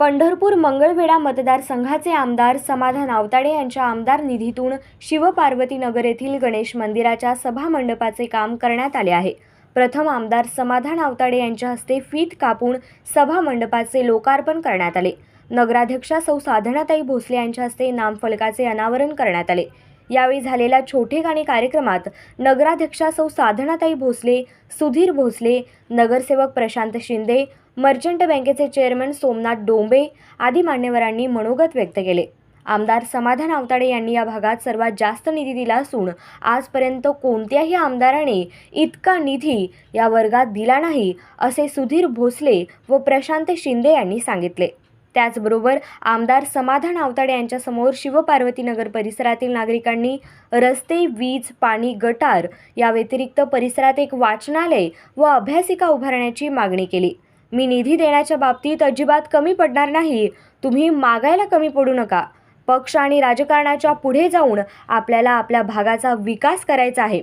पंढरपूर मंगळवेढा मतदारसंघाचे आमदार समाधान आवताडे यांच्या आमदार निधीतून शिवपार्वतीनगर येथील गणेश मंदिराच्या सभामंडपाचे काम करण्यात आले आहे. प्रथम आमदार समाधान आवताडे यांच्या हस्ते फीत कापून सभामंडपाचे लोकार्पण करण्यात आले. नगराध्यक्षा सौ साधनाताई भोसले यांच्या हस्ते नामफलकाचे अनावरण करण्यात आले. यावेळी झालेल्या छोटेखानी कार्यक्रमात नगराध्यक्षा सौ साधनाताई भोसले सुधीर भोसले नगरसेवक प्रशांत शिंदे मर्चंट बँकेचे चेअरमन सोमनाथ डोंबे आदी मान्यवरांनी मनोगत व्यक्त केले. आमदार समाधान आवताडे यांनी या भागात सर्वात जास्त निधी दिला असून आजपर्यंत कोणत्याही आमदाराने इतका निधी या वर्गात दिला नाही असे सुधीर भोसले व प्रशांत शिंदे यांनी सांगितले. त्याचबरोबर आमदार समाधान आवताडे यांच्यासमोर शिवपार्वतीनगर परिसरातील नागरिकांनी रस्ते वीज पाणी गटार या व्यतिरिक्त परिसरात एक वाचनालय व अभ्यासिका उभारण्याची मागणी केली. मी निधी देण्याच्या बाबतीत अजिबात कमी पडणार नाही. तुम्ही मागायला कमी पडू नका. पक्ष आणि राजकारणाच्या पुढे जाऊन आपल्याला आपल्या भागाचा विकास करायचा आहे.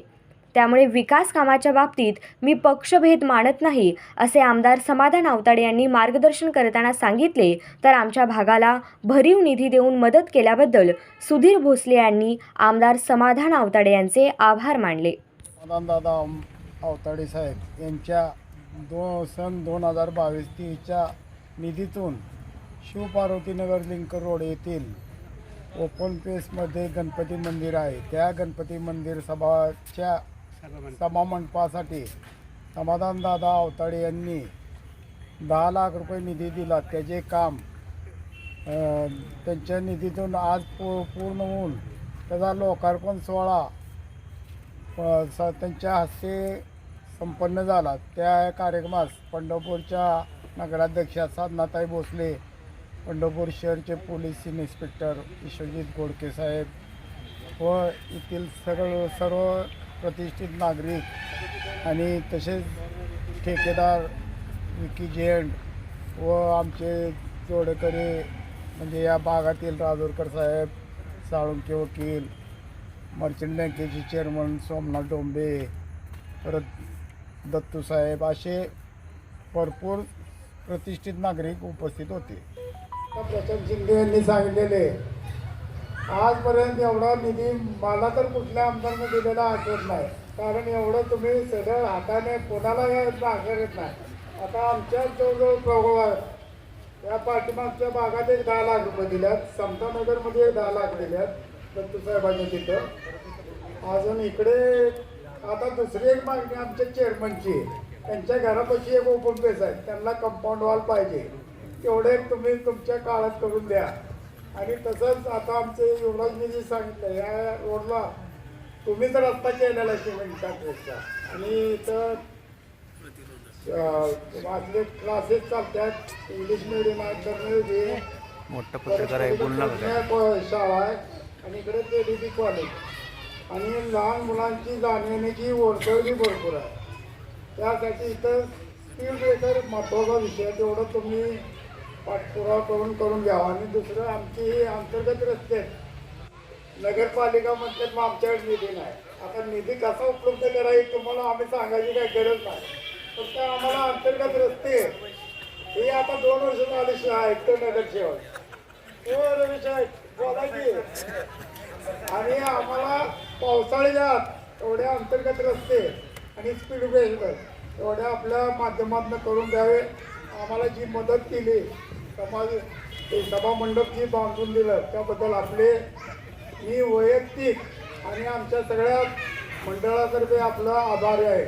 त्यामुळे विकास कामाच्या बाबतीत मी पक्षभेद मानत नाही असे आमदार समाधान आवताडे यांनी मार्गदर्शन करताना सांगितले. तर आमच्या भागाला भरीव निधी देऊन मदत केल्याबद्दल सुधीर भोसले यांनी आमदार समाधान आवताडे यांचे आभार मानले. दादा अवताडे साहेब यांच्या दो सन दोन हजार बावीस तीच्या निधीतून शिवपार्वतीनगर लिंक रोड येथील ओपन पेसमध्ये गणपती मंदिर आहे. त्या गणपती मंदिर सभाच्या सभामंडपासाठी समाधानदादा अवताडे यांनी दहा लाख रुपये निधी दिला. त्याचे काम त्यांच्या निधीतून आज पू पूर्ण होऊन त्याचा लोकार्पण सोहळा स त्यांच्या हस्ते संपन्न झाला. त्या कार्यक्रमास पंढरपूरच्या नगराध्यक्षा साधनाताई भोसले पंढरपूर शहरचे पोलीस इन्स्पेक्टर विश्वजित गोडके साहेब व येथील सर्व सर्व प्रतिष्ठित नागरिक आणि तसेच ठेकेदार विकी जेंड व आमचे जोडकरी म्हणजे या भागातील राजूरकर साहेब साळुंके वकील मर्चंट बँकेचे चेअरमन सोमनाथ डोंबे परत दत्तू साहेब असे भरपूर प्रतिष्ठित नागरिक उपस्थित होते. प्रशांत शिंदे यांनी सांगितलेले आजपर्यंत एवढा निधी मला तर कुठल्या आमदारनं दिलेला आठवत नाही. कारण एवढं तुम्ही सगळं हाताने कोणाला आकारत नाही. आता आमच्या जवळजवळ प्रभाव या पाठीमागच्या भागात एक दहा लाख रुपये दिल्यात. समतानगरमध्ये दहा लाख दिल्यात. दत्तूसाहेबांनी तिथं. अजून इकडे आता दुसरी एक मागणी आमच्या चेअरमनची त्यांच्या घरापाशी एक ओपन पेस आहे. त्यांना कंपाऊंड वॉल पाहिजे. तेवढे तुम्ही तुमच्या काळात करून द्या. आणि तसंच आता आमचे युवराज निधी सांगितलं या रोडला तुम्हीच रस्ता केलेला आहे सिमेंट फॅक्टरीचा आणि इथं आपले क्लासेस चालतात इंग्लिश मिडियम आहे तर मोठा पत्रकार आहे शाळा आहे आणि इकडे के डी पी कॉलेज आणि लहान मुलांची जाणण्याची ओळखळ बी भरपूर आहे. त्यासाठी इथं स्पीड ब्रेकर महत्त्वाचा विषय तेवढं तुम्ही पाठपुरावा करून करून घ्यावा. आणि दुसरं आमची ही अंतर्गत रस्ते आहेत. नगरपालिका म्हणतात मग आमच्याकडे निधी नाही. आता निधी कसा उपलब्ध करायची तुम्हाला आम्ही सांगायची काही गरज नाही. फक्त आम्हाला अंतर्गत रस्ते हे आता दोन वर्ष झाले शा- ऐकतो नगरसेवक हो की. आणि आम्हाला पावसाळ्याच्या आत एवढ्या अंतर्गत रस्ते आणि स्पीड ब्रेकर एवढ्या आपल्या माध्यमातून करून द्यावे. आम्हाला जी मदत केली समाज ते जी बांधून दिलं त्याबद्दल आपले मी वैयक्तिक आणि आमच्या सगळ्या मंडळातर्फे आपला आभारी आहे.